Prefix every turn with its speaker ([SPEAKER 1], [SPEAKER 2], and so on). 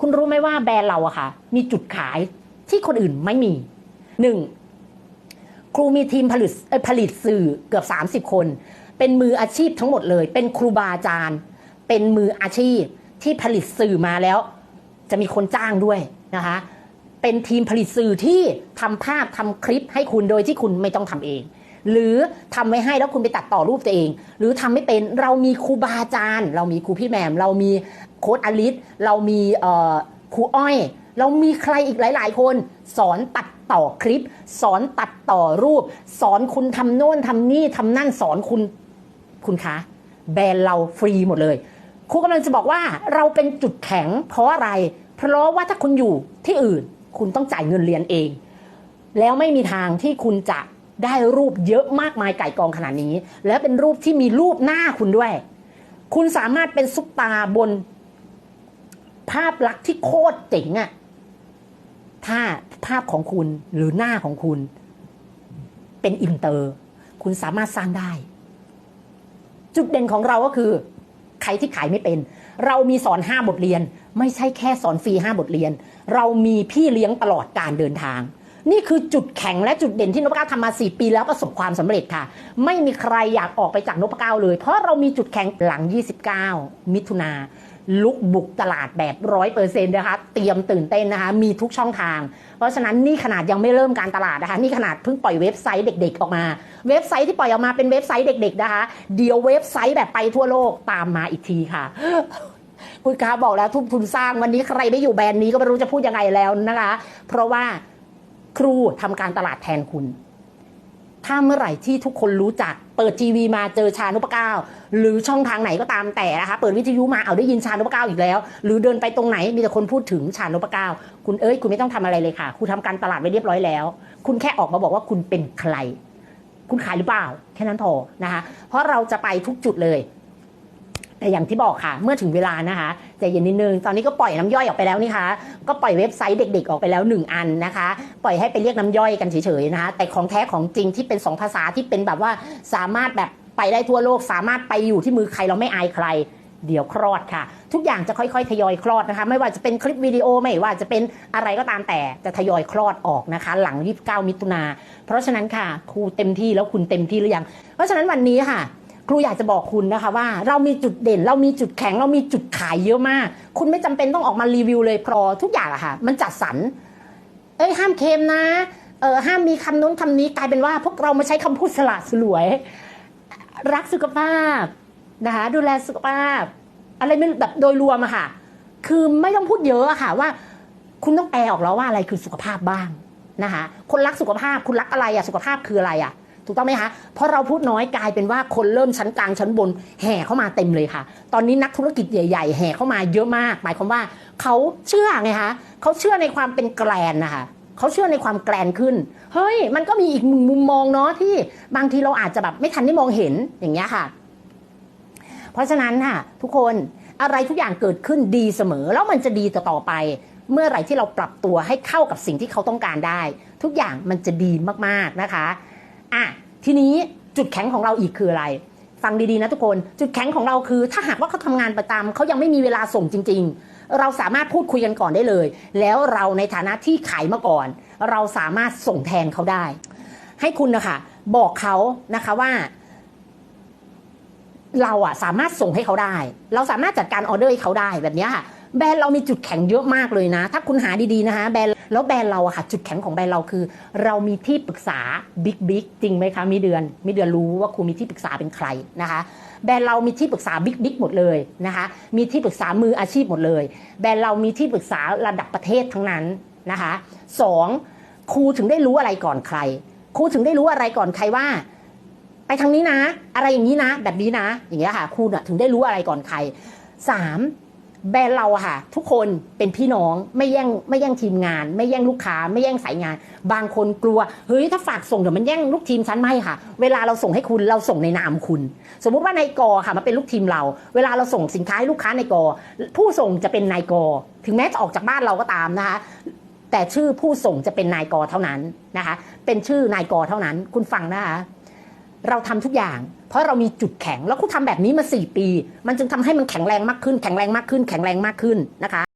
[SPEAKER 1] คุณรู้ไหมว่าแบรนด์เราอะค่ะ มีจุดขายที่คนอื่นไม่มีหนึ่งครูมีทีมผลิตผลิตสื่อเกือบ 30 คน เป็นมืออาชีพทั้งหมดเลย เป็นครูบาอาจารย์ เป็นมืออาชีพที่ผลิตสื่อมาแล้ว จะมีคนจ้างด้วยนะคะ เป็นทีมผลิตสื่อที่ทำภาพทำคลิปให้คุณโดยที่คุณไม่ต้องทำเอง หรือทำไว้ให้แล้วคุณไปตัดต่อรูปตัวเอง หรือทำไม่เป็นเรามีครูบาอาจารย์ เรามีครูพี่แหมม เรามี โค้ดอลิสเรามีครูอ้อย เรามีใครอีกหลาย ๆ คน สอนตัดต่อคลิป สอนตัดต่อรูป สอนคุณทำโน่นทำนี่ทำนั่นสอนคุณคุณคะ แบรนด์เราฟรีหมดเลยครูกำลังจะบอกว่าเราเป็นจุดแข็งเพราะอะไร เพราะว่าถ้าคุณอยู่ที่อื่น คุณต้องจ่ายเงินเรียนเอง แล้วไม่มีทางที่คุณจะได้รูปเยอะมากมายไก่กองขนาดนี้ และเป็นรูปที่มีรูปหน้าคุณด้วย คุณสามารถเป็นซุปตาบน ภาพลักษณ์ที่โคตรเจ๋งอะถ้าภาพของคุณหรือหน้าของคุณ เป็นอินเตอร์ คุณสามารถสร้างได้ จุดเด่นของเราก็คือ ใครที่ขายไม่เป็น เรามีสอน5บทเรียน ไม่ใช่แค่สอนฟรี5บทเรียน เรามีพี่เลี้ยงตลอดการเดินทางนี่คือจุดแข็งและจุดเด่นที่นพเก้าทำมา4ปีแล้วประสบความสำเร็จค่ะ ไม่มีใครอยากออกไปจากนพเก้าเลย เพราะเรามีจุดแข็งหลัง 29 มิถุนา ลุกบุกตลาดแบบร้อยเปอร์เซ็นต์นะคะ เตรียมตื่นเต้นนะคะ มีทุกช่องทาง เพราะฉะนั้นนี่ขนาดยังไม่เริ่มการตลาดนะคะ นี่ขนาดเพิ่งปล่อยเว็บไซต์เด็ก ๆ ออกมา เว็บไซต์ที่ปล่อยออกมาเป็นเว็บไซต์เด็ก ๆ นะคะ เดี๋ยวเว็บไซต์แบบไปทั่วโลกตามมาอีกทีค่ะคุณค้าบอกแล้วทุ่มทุนสร้างวันนี้ใครไม่อยู่แบรนด์นี้ก็ไม่รู้จะพูดยังไงแล้วนะคะ เพราะว่าครูทำการตลาดแทนคุณ ถ้าเมื่อไหร่ที่ทุกคนรู้จัก เปิดทีวีมาเจอชานุปก้าวหรือช่องทางไหนก็ตามแต่นะคะ เปิดวิทยุมาเอาได้ยินชานุปก้าวอีกแล้ว หรือเดินไปตรงไหนมีแต่คนพูดถึงชานุปก้าวคุณเอ้ยคุณไม่ต้องทำอะไรเลยค่ะ คุณทำการตลาดไว้เรียบร้อยแล้ว คุณแค่ออกมาบอกว่าคุณเป็นใคร คุณขายหรือเปล่า แค่นั้นพอนะคะ เพราะเราจะไปทุกจุดเลย แต่อย่างที่บอกค่ะ เมื่อถึงเวลานะคะใจเย็นนิดนึง ตอนนี้ก็ปล่อยน้ำย่อยออกไปแล้วนี่คะก็ปล่อยเว็บไซต์เด็ก ๆ ออกไปแล้ว 1 อันนะคะ ปล่อยให้ไปเรียกน้ำย่อยกันเฉยๆนะคะแต่ของแท้ของจริงที่เป็น 2 ภาษาที่เป็นแบบว่าสามารถแบบไปได้ทั่วโลก สามารถไปอยู่ที่มือใครเราไม่อายใครเดี๋ยวคลอดค่ะ ทุกอย่างจะค่อยๆ ทยอยคลอดนะคะ ไม่ว่าจะเป็นคลิปวิดีโอไม่ว่าจะเป็นอะไรก็ตามแต่จะทยอยคลอดออกนะคะ หลัง 29 มิถุนาเพราะฉะนั้นค่ะครูเต็มที่แล้วคุณเต็มที่หรือยัง เพราะฉะนั้นวันนี้ค่ะ ครูอยากจะบอกคุณนะคะว่า เรามีจุดเด่น เรามีจุดแข็ง เรามีจุดขายเยอะมาก คุณไม่จำเป็นต้องออกมารีวิวเลยพราะทุกอย่างอะค่ะ มันจัดสรรเอ้ยห้ามเค็มนะเออห้ามมีคำนู้นคำนี้กลายเป็นว่า พวกเรามาใช้คำพูดสละสลวย รักสุขภาพนะคะดูแลสุขภาพ อะไรไม่แบบโดยรวมอะค่ะ คือไม่ต้องพูดเยอะอะค่ะว่า คุณต้องแปลออกแล้วว่าอะไรคือสุขภาพบ้างนะคะคนรักสุขภาพ คุณรักอะไรอะสุขภาพคืออะไรอะ ถูกต้องไหมคะเพราะเราพูดน้อยกลายเป็นว่าคนเริ่มชั้นกลางชั้นบนแห่เข้ามาเต็มเลยค่ะ ตอนนี้นักธุรกิจใหญ่ ๆ แห่เข้ามาเยอะมาก หมายความว่าเขาเชื่อไงคะเขาเชื่อในความเป็นแกรนนะคะเขาเชื่อในความแกรนขึ้น เฮ้ย มันก็มีอีกมุมมองเนาะที่บางทีเราอาจจะแบบไม่ทันได้มองเห็นอย่างเงี้ยค่ะ เพราะฉะนั้นค่ะทุกคนอะไรทุกอย่างเกิดขึ้นดีเสมอ แล้วมันจะดีต่อตอไป เมื่อไหร่ที่เราปรับตัวให้เข้ากับสิ่งที่เขาต้องการได้ ทุกอย่างมันจะดีมากๆนะคะ อะทีนี้จุดแข็งของเราอีกคืออะไร ฟังดีๆนะทุกคน จุดแข็งของเราคือ ถ้าหากว่าเขาทำงานประจำเขายังไม่มีเวลาส่งจริง ๆ เราสามารถพูดคุยกันก่อนได้เลย แล้วเราในฐานะที่ขายมาก่อน เราสามารถส่งแทนเขาได้ ให้คุณนะคะบอกเขานะคะว่าเราอะสามารถส่งให้เขาได้ เราสามารถจัดการออเดอร์ให้เขาได้แบบนี้ค่ะ แบรนด์เรามีจุดแข็งเยอะมากเลยนะ ถ้าคุณหาดีๆนะคะแบรนด์ แล้วแบรนด์เราอะค่ะจุดแข็งของแบรนด์เราคือ เรามีที่ปรึกษาบิ๊กบิ๊กจริงไหมคะมีเดือนมีเดือนรู้ว่าคุณมีที่ปรึกษาเป็นใครนะคะแบรนด์เรามีที่ปรึกษาบิ๊กบิ๊กหมดเลยนะคะมีที่ปรึกษามืออาชีพหมดเลย แบรนด์เรามีที่ปรึกษาระดับประเทศทั้งนั้นนะคะสองครูถึงได้รู้อะไรก่อนใคร ครูถึงได้รู้อะไรก่อนใครว่า ไปทางนี้นะ อะไรอย่างนี้นะ แบบนี้นะ อย่างเงี้ยค่ะคุณอะถึงได้รู้อะไรก่อนใครสาม แบรนด์เราอะค่ะ ทุกคนเป็นพี่น้องไม่แย่งไม่แย่งทีมงาน ไม่แย่งลูกค้า ไม่แย่งสายงาน บางคนกลัวเฮ้ยถ้าฝากส่งเดี๋ยวมันแย่งลูกทีมฉันไม่ค่ะ เวลาเราส่งให้คุณเราส่งในนามคุณ สมมุติว่านายกอค่ะมาเป็นลูกทีมเรา เวลาเราส่งสินค้าให้ลูกค้าในกอผู้ส่งจะเป็นนายกอถึงแม้จะออกจากบ้านเราก็ตามนะคะแต่ชื่อผู้ส่งจะเป็นนายกอเท่านั้นนะคะ เป็นชื่อนายกอเท่านั้นคุณฟังนะคะ เราทำทุกอย่าง เพราะเรามีจุดแข็งแล้วคุณทำแบบนี้มา 4 ปี มันจึงทำให้มันแข็งแรงมากขึ้น แข็งแรงมากขึ้น แข็งแรงมากขึ้นนะคะ